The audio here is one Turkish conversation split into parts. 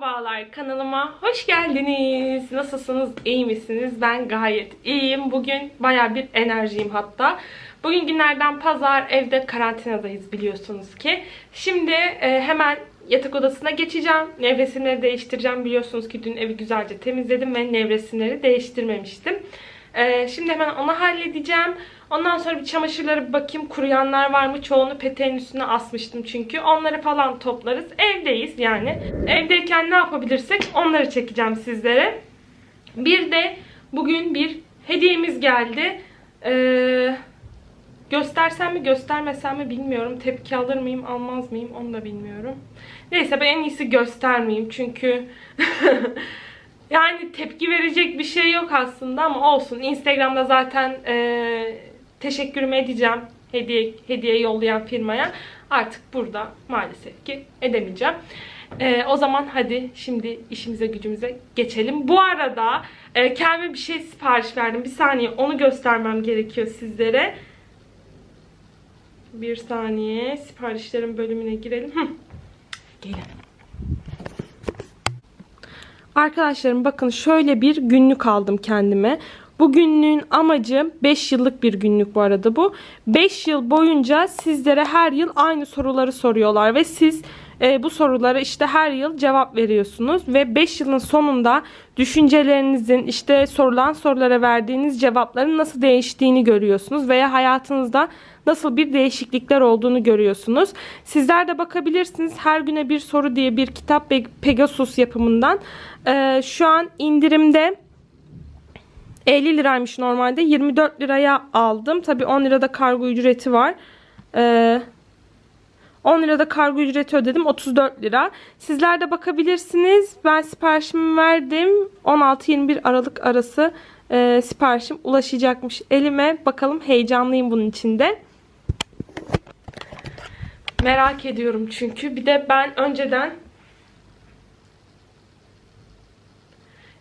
Merhabalar kanalıma hoş geldiniz. Nasılsınız? İyi misiniz? Ben gayet iyiyim. Bugün baya bir enerjiyim hatta. Bugün günlerden pazar evde karantinadayız biliyorsunuz ki. Şimdi e, hemen yatak odasına geçeceğim. Nevresimleri değiştireceğim. Biliyorsunuz ki dün evi güzelce temizledim ve nevresimleri değiştirmemiştim. E, şimdi hemen onu halledeceğim. Ondan sonra bir çamaşırlara bir bakayım. Kuruyanlar var mı? Çoğunu peteğin üstüne asmıştım çünkü. Onları falan toplarız. Evdeyiz yani. Evdeyken ne yapabilirsek onları çekeceğim sizlere. Bir de bugün bir hediyemiz geldi. Ee, göstersem mi göstermesem mi bilmiyorum. Tepki alır mıyım almaz mıyım onu da bilmiyorum. Neyse ben en iyisi göstermeyeyim çünkü... Yani tepki verecek bir şey yok aslında ama olsun. Instagram'da zaten e, teşekkürümü edeceğim hediye hediye yollayan firmaya. Artık burada maalesef ki edemeyeceğim. E, o zaman hadi şimdi işimize gücümüze geçelim. Bu arada e, kendime bir şey sipariş verdim. Bir saniye onu göstermem gerekiyor sizlere. Bir saniye siparişlerin bölümüne girelim. Hı. Gelin. Arkadaşlarım bakın şöyle bir günlük aldım kendime. Bu günlüğün amacı 5 yıllık bir günlük bu arada bu. 5 yıl boyunca sizlere her yıl aynı soruları soruyorlar ve siz e, bu sorulara işte her yıl cevap veriyorsunuz ve 5 yılın sonunda düşüncelerinizin işte sorulan sorulara verdiğiniz cevapların nasıl değiştiğini görüyorsunuz veya hayatınızda nasıl bir değişiklikler olduğunu görüyorsunuz. Sizler de bakabilirsiniz. Her güne bir soru diye bir kitap Pegasus yapımından. Ee, şu an indirimde 50 liraymış normalde. 24 liraya aldım. Tabi 10 lirada kargo ücreti var. Ee, 10 lirada kargo ücreti ödedim. 34 lira. Sizler de bakabilirsiniz. Ben siparişimi verdim. 16-21 Aralık arası e, siparişim ulaşacakmış elime. Bakalım heyecanlıyım bunun içinde. Merak ediyorum çünkü. Bir de ben önceden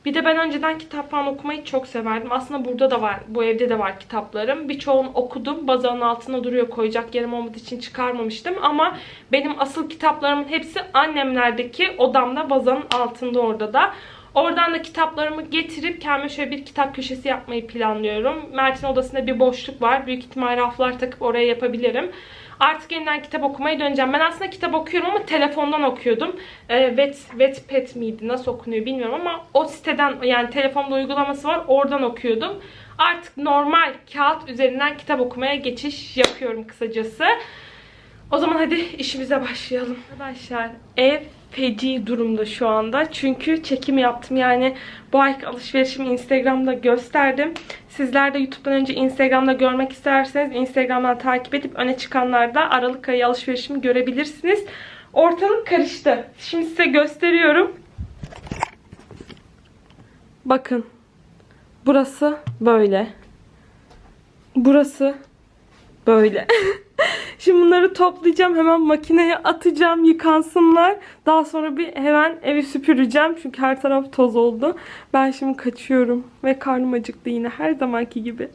Bir de ben önceden kitap falan okumayı çok severdim. Aslında burada da var, bu evde de var kitaplarım. Birçoğunu okudum. Bazanın altına duruyor. Koyacak yerim olmadığı için çıkarmamıştım. Ama benim asıl kitaplarımın hepsi annemlerdeki odamda, bazanın altında orada da. Oradan da kitaplarımı getirip kendime şöyle bir kitap köşesi yapmayı planlıyorum. Mert'in odasında bir boşluk var. Büyük ihtimal raflar takıp oraya yapabilirim. Artık yeniden kitap okumaya döneceğim. Ben aslında kitap okuyorum ama telefondan okuyordum. E, Wet, Wattpad miydi? Nasıl okunuyor bilmiyorum ama o siteden yani telefonda uygulaması var. Oradan okuyordum. Artık normal kağıt üzerinden kitap okumaya geçiş yapıyorum kısacası. O zaman hadi işimize başlayalım. Arkadaşlar ev feci durumda şu anda. Çünkü çekim yaptım. Yani bu ayki alışverişimi Instagram'da gösterdim. Sizler de YouTube'dan önce Instagram'da görmek isterseniz Instagram'dan takip edip öne çıkanlarda Aralık ayı alışverişimi görebilirsiniz. Ortalık karıştı. Şimdi size gösteriyorum. Bakın. Burası böyle. Burası böyle. Şimdi bunları toplayacağım. Hemen makineye atacağım. Yıkansınlar. Daha sonra bir hemen evi süpüreceğim. Çünkü her taraf toz oldu. Ben şimdi kaçıyorum. Ve karnım acıktı yine her zamanki gibi.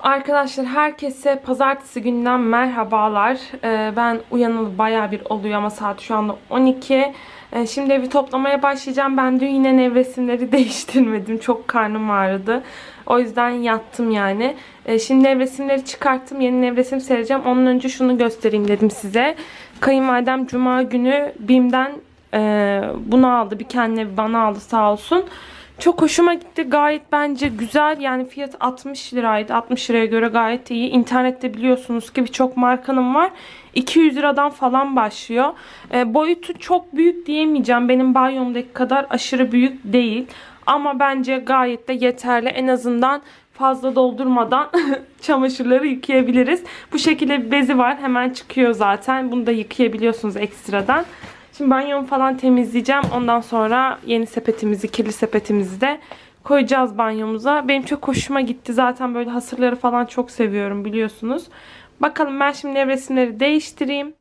Arkadaşlar herkese pazartesi günden merhabalar. Ee, ben uyanalı baya bir oluyor ama saat şu anda 12. Ee, şimdi evi toplamaya başlayacağım. Ben dün yine nevresimleri değiştirmedim. Çok karnım ağrıdı. O yüzden yattım yani. Ee, şimdi nevresimleri çıkarttım. Yeni nevresim sereceğim. Onun önce şunu göstereyim dedim size. Kayınvalidem cuma günü BİM'den e, bunu aldı. Bir kendine bana aldı sağ olsun. Çok hoşuma gitti. Gayet bence güzel. Yani fiyat 60 liraydı. 60 liraya göre gayet iyi. İnternette biliyorsunuz ki birçok markanın var. 200 liradan falan başlıyor. E, boyutu çok büyük diyemeyeceğim. Benim banyomdaki kadar aşırı büyük değil. Ama bence gayet de yeterli. En azından fazla doldurmadan çamaşırları yıkayabiliriz. Bu şekilde bir bezi var. Hemen çıkıyor zaten. Bunu da yıkayabiliyorsunuz ekstradan. Şimdi banyomu falan temizleyeceğim. Ondan sonra yeni sepetimizi, kirli sepetimizi de koyacağız banyomuza. Benim çok hoşuma gitti. Zaten böyle hasırları falan çok seviyorum biliyorsunuz. Bakalım ben şimdi nevresimleri değiştireyim.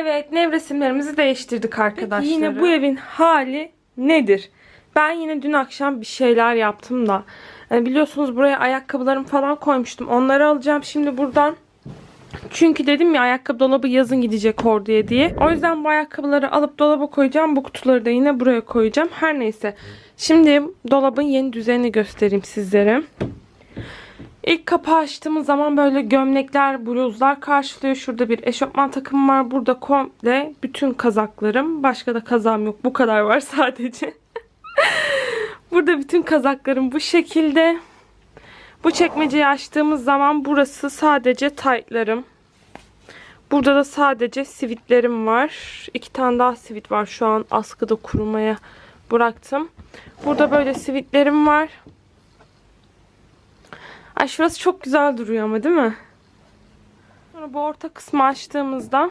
Evet nevresimlerimizi değiştirdik arkadaşlar. yine bu evin hali nedir? Ben yine dün akşam bir şeyler yaptım da. e, biliyorsunuz buraya ayakkabılarımı falan koymuştum. Onları alacağım şimdi buradan. Çünkü dedim ya ayakkabı dolabı yazın gidecek orduya diye. O yüzden bu ayakkabıları alıp dolaba koyacağım. Bu kutuları da yine buraya koyacağım. Her neyse. Şimdi dolabın yeni düzenini göstereyim sizlere. İlk kapağı açtığımız zaman böyle gömlekler, bluzlar karşılıyor. Şurada bir eşofman takım var. Burada komple bütün kazaklarım. Başka da kazağım yok. Bu kadar var sadece. Burada bütün kazaklarım bu şekilde. Bu çekmeceyi açtığımız zaman burası sadece taytlarım. Burada da sadece sivitlerim var. İki tane daha sivit var şu an askıda kurumaya bıraktım. Burada böyle sivitlerim var. Ay şurası çok güzel duruyor ama değil mi? Sonra bu orta kısmı açtığımızda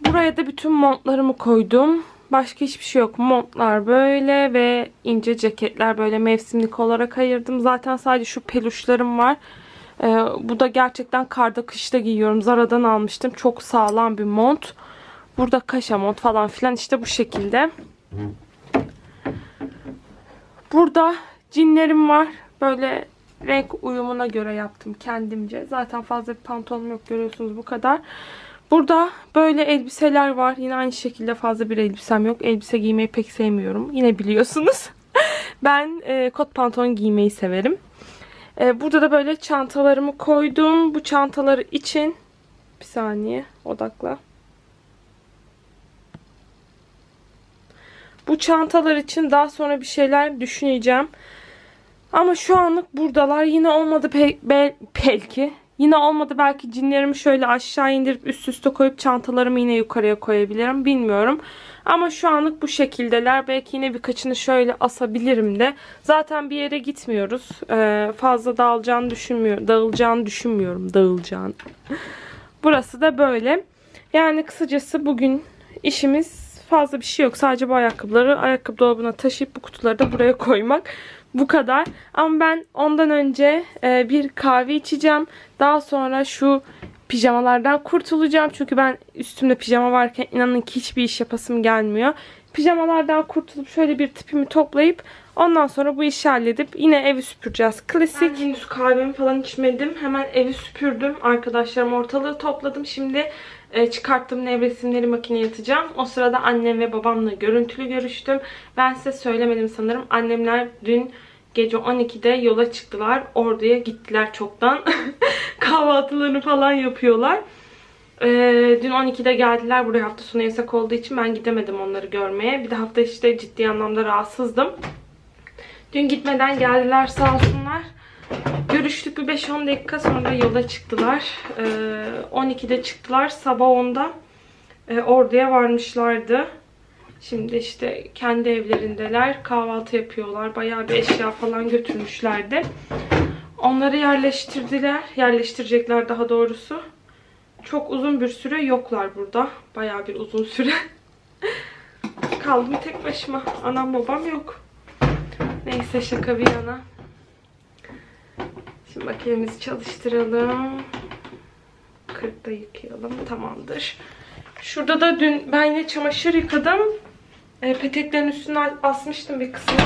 buraya da bütün montlarımı koydum. Başka hiçbir şey yok. Montlar böyle ve ince ceketler böyle mevsimlik olarak ayırdım. Zaten sadece şu peluşlarım var. Ee, bu da gerçekten karda kışta giyiyorum. Zara'dan almıştım. Çok sağlam bir mont. Burada kaşa mont falan filan işte bu şekilde. Burada cinlerim var. Böyle renk uyumuna göre yaptım kendimce. Zaten fazla bir pantolonum yok görüyorsunuz bu kadar. Burada böyle elbiseler var. Yine aynı şekilde fazla bir elbisem yok. Elbise giymeyi pek sevmiyorum. Yine biliyorsunuz. ben e, kot pantolon giymeyi severim. E, burada da böyle çantalarımı koydum. Bu çantaları için bir saniye odakla. Bu çantalar için daha sonra bir şeyler düşüneceğim. Ama şu anlık buradalar. Yine olmadı pe be- belki. Yine olmadı belki cinlerimi şöyle aşağı indirip üst üste koyup çantalarımı yine yukarıya koyabilirim. Bilmiyorum. Ama şu anlık bu şekildeler. Belki yine birkaçını şöyle asabilirim de. Zaten bir yere gitmiyoruz. Ee, fazla dağılacağını düşünmüyorum. Dağılacağını düşünmüyorum. Dağılacağını. Burası da böyle. Yani kısacası bugün işimiz fazla bir şey yok. Sadece bu ayakkabıları ayakkabı dolabına taşıyıp bu kutuları da buraya koymak. Bu kadar. Ama ben ondan önce e, bir kahve içeceğim. Daha sonra şu pijamalardan kurtulacağım. Çünkü ben üstümde pijama varken inanın ki hiçbir iş yapasım gelmiyor. Pijamalardan kurtulup şöyle bir tipimi toplayıp ondan sonra bu işi halledip yine evi süpüreceğiz. Klasik. Ben henüz kahvemi falan içmedim. Hemen evi süpürdüm. Arkadaşlarım ortalığı topladım. Şimdi e, çıkarttığım nevresimleri makineye atacağım. O sırada annem ve babamla görüntülü görüştüm. Ben size söylemedim sanırım. Annemler dün gece 12'de yola çıktılar. Orduya gittiler çoktan. Kahvaltılarını falan yapıyorlar. Ee, dün 12'de geldiler. Buraya hafta sonu yasak olduğu için ben gidemedim onları görmeye. Bir de hafta işte ciddi anlamda rahatsızdım. Dün gitmeden geldiler sağ olsunlar. Görüştük bir 5-10 dakika sonra yola çıktılar. Ee, 12'de çıktılar. Sabah 10'da e, orduya varmışlardı. Şimdi işte kendi evlerindeler. Kahvaltı yapıyorlar. Bayağı bir eşya falan götürmüşlerdi. Onları yerleştirdiler. Yerleştirecekler daha doğrusu. Çok uzun bir süre yoklar burada. Bayağı bir uzun süre. Kaldım tek başıma. Anam babam yok. Neyse şaka bir yana. Şimdi makinemizi çalıştıralım. 40'da yıkayalım. Tamamdır. Şurada da dün ben yine çamaşır yıkadım. E, peteklerin üstüne asmıştım bir kısmını.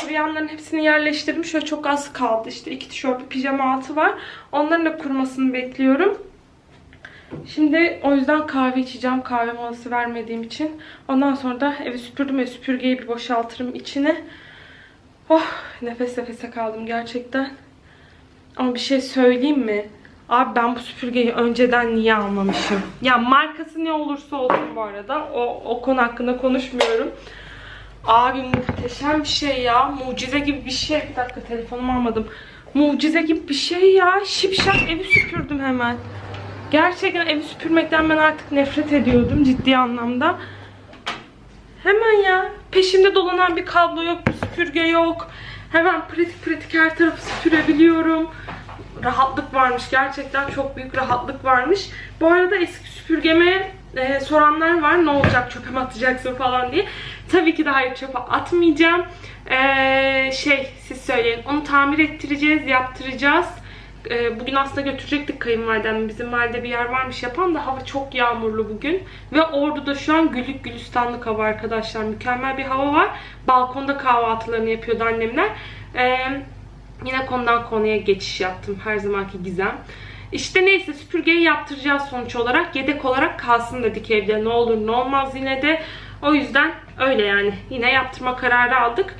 Kuruyanların hepsini yerleştirdim. Şöyle çok az kaldı. İşte iki tişört, pijama altı var. Onların da kurumasını bekliyorum. Şimdi o yüzden kahve içeceğim. Kahve molası vermediğim için. Ondan sonra da evi süpürdüm ve süpürgeyi bir boşaltırım içine. Oh nefes nefese kaldım gerçekten. Ama bir şey söyleyeyim mi? Abi ben bu süpürgeyi önceden niye almamışım? Ya markası ne olursa olsun bu arada. O, o konu hakkında konuşmuyorum. Abi muhteşem bir şey ya. Mucize gibi bir şey. Bir dakika telefonumu almadım. Mucize gibi bir şey ya. Şipşak evi süpürdüm hemen. Gerçekten evi süpürmekten ben artık nefret ediyordum ciddi anlamda. Hemen ya. Peşimde dolanan bir kablo yok, bir süpürge yok. Hemen pratik pratik her tarafı süpürebiliyorum. Rahatlık varmış. Gerçekten çok büyük rahatlık varmış. Bu arada eski süpürgeme e, soranlar var. Ne olacak çöpe mi atacaksın falan diye. Tabii ki de hayır çöpe atmayacağım. E, şey siz söyleyin. Onu tamir ettireceğiz, yaptıracağız. Ee, bugün aslında götürecektik kayınvalidem. Bizim valide bir yer varmış yapan da hava çok yağmurlu bugün. Ve Ordu'da şu an güllük gülistanlık hava arkadaşlar. Mükemmel bir hava var. Balkonda kahvaltılarını yapıyordu annemler. Ee, yine konudan konuya geçiş yaptım. Her zamanki gizem. İşte neyse süpürgeyi yaptıracağız sonuç olarak. Yedek olarak kalsın dedik evde. Ne olur ne olmaz yine de. O yüzden öyle yani. Yine yaptırma kararı aldık.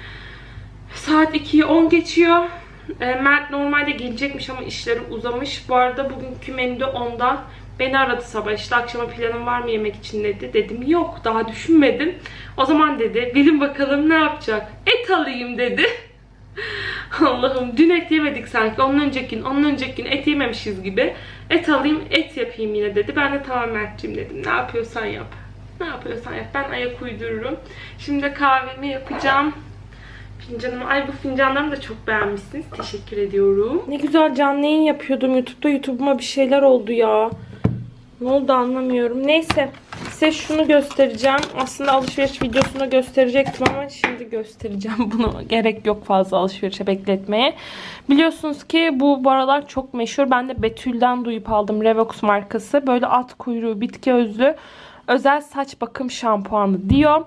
Saat 2'yi 10 geçiyor. E, Mert normalde gelecekmiş ama işleri uzamış. Bu arada bugünkü menüde ondan beni aradı sabah. İşte akşama planın var mı yemek için dedi. Dedim yok daha düşünmedim. O zaman dedi bilin bakalım ne yapacak. Et alayım dedi. Allah'ım dün et yemedik sanki. Onun önceki gün, onun önceki gün et yememişiz gibi. Et alayım, et yapayım yine dedi. Ben de tamam Mert'ciğim dedim. Ne yapıyorsan yap. Ne yapıyorsan yap. Ben ayak uydururum. Şimdi kahvemi yapacağım. Fincanımı, ay bu fincanlarımı da çok beğenmişsiniz. Teşekkür ediyorum. Ne güzel canlı yayın yapıyordum YouTube'da. YouTube'uma bir şeyler oldu ya. Ne oldu anlamıyorum. Neyse size şunu göstereceğim. Aslında alışveriş videosunu gösterecektim ama şimdi göstereceğim. Bunu gerek yok fazla alışverişe bekletmeye. Biliyorsunuz ki bu bu aralar çok meşhur. Ben de Betül'den duyup aldım. Revox markası. Böyle at kuyruğu, bitki özlü özel saç bakım şampuanı diyor.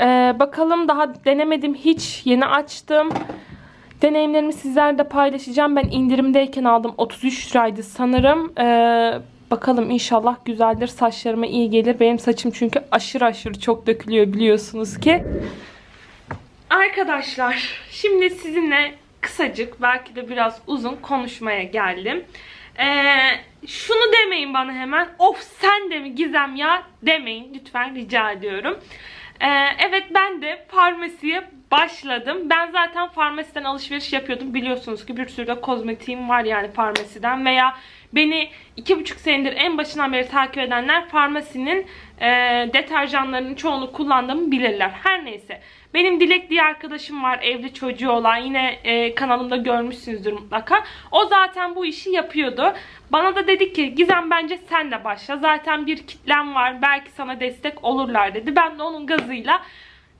Ee, bakalım daha denemedim hiç. Yeni açtım. Deneyimlerimi sizlerle paylaşacağım. Ben indirimdeyken aldım. 33 liraydı sanırım. Ee, bakalım inşallah güzeldir. Saçlarıma iyi gelir. Benim saçım çünkü aşırı aşırı çok dökülüyor biliyorsunuz ki. Arkadaşlar şimdi sizinle kısacık belki de biraz uzun konuşmaya geldim. Ee, şunu demeyin bana hemen. Of sen de mi Gizem ya demeyin lütfen rica ediyorum. Ee, evet ben de farmasiye başladım. Ben zaten farmasiden alışveriş yapıyordum. Biliyorsunuz ki bir sürü de kozmetiğim var yani farmasiden veya beni iki buçuk senedir en başından beri takip edenler farmasinin e, deterjanlarının çoğunu kullandığımı bilirler. Her neyse. Benim Dilek diye arkadaşım var evli çocuğu olan yine e, kanalımda görmüşsünüzdür mutlaka. O zaten bu işi yapıyordu. Bana da dedi ki Gizem bence sen de başla. Zaten bir kitlem var belki sana destek olurlar dedi. Ben de onun gazıyla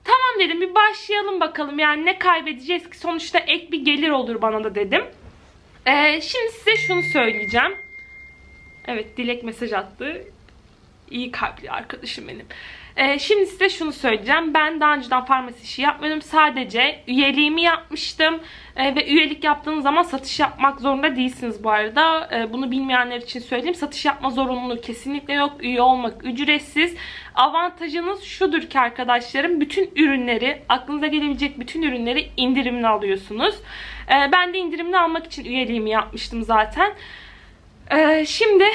tamam dedim bir başlayalım bakalım yani ne kaybedeceğiz ki sonuçta ek bir gelir olur bana da dedim. Ee, şimdi size şunu söyleyeceğim. Evet Dilek mesaj attı. İyi kalpli arkadaşım benim. Ee, şimdi size şunu söyleyeceğim. Ben daha önceden farmasi işi yapmadım. Sadece üyeliğimi yapmıştım. Ee, ve üyelik yaptığınız zaman satış yapmak zorunda değilsiniz bu arada. Ee, bunu bilmeyenler için söyleyeyim. Satış yapma zorunluluğu kesinlikle yok. Üye olmak ücretsiz. Avantajınız şudur ki arkadaşlarım. Bütün ürünleri, aklınıza gelebilecek bütün ürünleri indirimli alıyorsunuz. Ee, ben de indirimli almak için üyeliğimi yapmıştım zaten. Ee, şimdi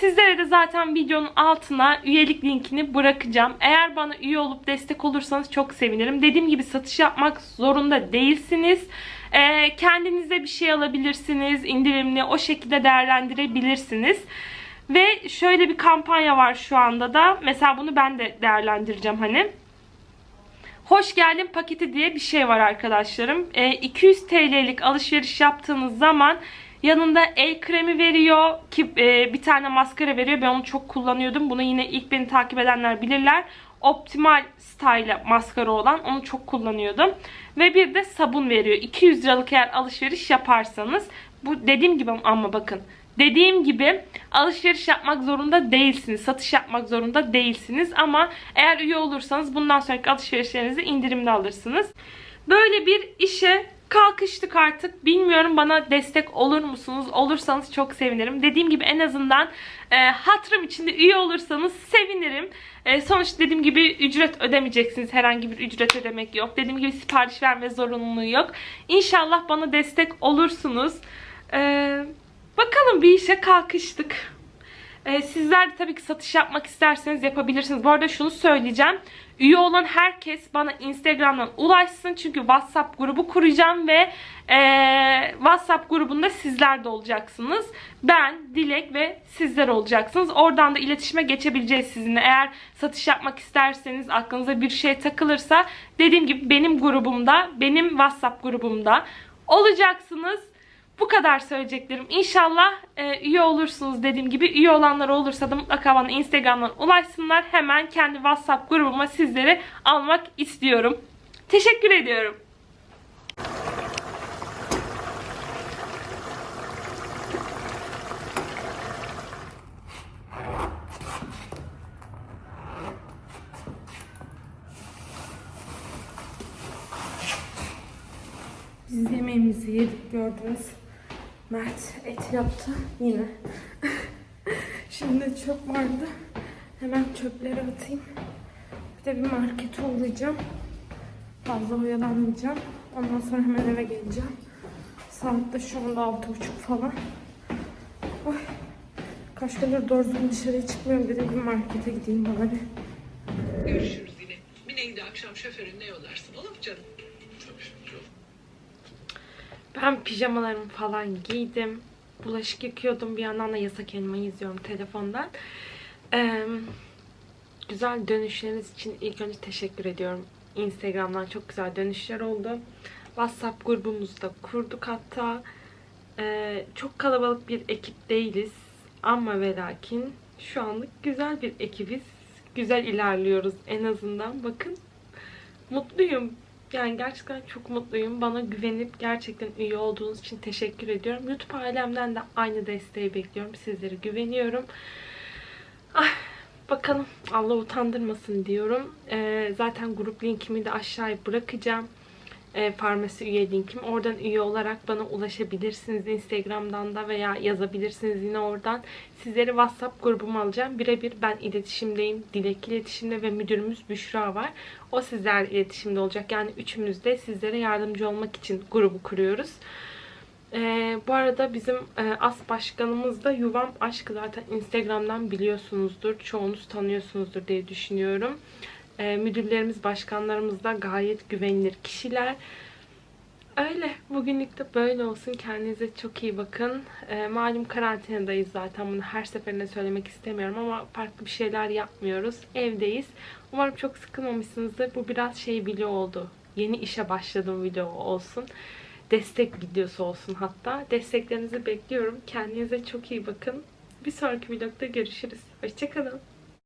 Sizlere de zaten videonun altına üyelik linkini bırakacağım. Eğer bana üye olup destek olursanız çok sevinirim. Dediğim gibi satış yapmak zorunda değilsiniz. Ee, kendinize bir şey alabilirsiniz. indirimli o şekilde değerlendirebilirsiniz. Ve şöyle bir kampanya var şu anda da. Mesela bunu ben de değerlendireceğim hani. Hoş geldin paketi diye bir şey var arkadaşlarım. Ee, 200 TL'lik alışveriş yaptığınız zaman Yanında el kremi veriyor ki e, bir tane maskara veriyor. Ben onu çok kullanıyordum. Bunu yine ilk beni takip edenler bilirler. Optimal Style maskara olan onu çok kullanıyordum. Ve bir de sabun veriyor. 200 liralık eğer alışveriş yaparsanız bu dediğim gibi ama bakın Dediğim gibi alışveriş yapmak zorunda değilsiniz. Satış yapmak zorunda değilsiniz. Ama eğer üye olursanız bundan sonraki alışverişlerinizi indirimli alırsınız. Böyle bir işe kalkıştık artık. Bilmiyorum bana destek olur musunuz? Olursanız çok sevinirim. Dediğim gibi en azından e, hatırım içinde üye olursanız sevinirim. E, sonuçta dediğim gibi ücret ödemeyeceksiniz. Herhangi bir ücret ödemek yok. Dediğim gibi sipariş verme zorunluluğu yok. İnşallah bana destek olursunuz. E, bakalım bir işe kalkıştık. E, sizler de tabii ki satış yapmak isterseniz yapabilirsiniz. Bu arada şunu söyleyeceğim. Üye olan herkes bana Instagram'dan ulaşsın. Çünkü WhatsApp grubu kuracağım ve e, WhatsApp grubunda sizler de olacaksınız. Ben, Dilek ve sizler olacaksınız. Oradan da iletişime geçebileceğiz sizinle. Eğer satış yapmak isterseniz aklınıza bir şey takılırsa dediğim gibi benim grubumda, benim WhatsApp grubumda olacaksınız. Bu kadar söyleyeceklerim. İnşallah e, üye olursunuz dediğim gibi. Üye olanlar olursa da mutlaka bana Instagram'dan ulaşsınlar. Hemen kendi WhatsApp grubuma sizleri almak istiyorum. Teşekkür ediyorum. Biz yemeğimizi yedik gördünüz. Mert et yaptı yine. Şimdi çöp vardı. Hemen çöpleri atayım. Bir de bir markete uğrayacağım. Fazla oyalanmayacağım. Ondan sonra hemen eve geleceğim. Saat de şu anda altı buçuk falan. Oy. Kaç gündür doğru dışarıya çıkmıyorum. Bir de bir markete gideyim bari. Görüşürüz yine. Mine'yi de akşam şoförünle yollarsın. Olur mu canım? Ben pijamalarımı falan giydim. Bulaşık yıkıyordum. Bir yandan da yasak elmayı izliyorum telefondan. Ee, güzel dönüşleriniz için ilk önce teşekkür ediyorum. Instagram'dan çok güzel dönüşler oldu. WhatsApp grubumuzu da kurduk hatta. Ee, çok kalabalık bir ekip değiliz. Ama ve lakin şu anlık güzel bir ekibiz. Güzel ilerliyoruz en azından. Bakın mutluyum. Yani gerçekten çok mutluyum. Bana güvenip gerçekten üye olduğunuz için teşekkür ediyorum. YouTube ailemden de aynı desteği bekliyorum. Sizlere güveniyorum. Ah, bakalım Allah utandırmasın diyorum. Ee, zaten grup linkimi de aşağıya bırakacağım. Ee, farmasi üye linkim. Oradan üye olarak bana ulaşabilirsiniz. Instagram'dan da veya yazabilirsiniz yine oradan. Sizleri WhatsApp grubuma alacağım. Birebir ben iletişimdeyim. Dilek iletişimde ve müdürümüz Büşra var. O sizlerle iletişimde olacak. Yani üçümüz de sizlere yardımcı olmak için grubu kuruyoruz. Ee, bu arada bizim e, as başkanımız da Yuvam Aşk zaten Instagram'dan biliyorsunuzdur. Çoğunuz tanıyorsunuzdur diye düşünüyorum. Ee, müdürlerimiz, başkanlarımız da gayet güvenilir kişiler. Öyle. Bugünlük de böyle olsun. Kendinize çok iyi bakın. Ee, malum karantinadayız zaten. Bunu her seferinde söylemek istemiyorum ama farklı bir şeyler yapmıyoruz. Evdeyiz. Umarım çok sıkılmamışsınızdır. Bu biraz şey video oldu. Yeni işe başladığım video olsun. Destek videosu olsun hatta. Desteklerinizi bekliyorum. Kendinize çok iyi bakın. Bir sonraki vlogda görüşürüz. Hoşçakalın.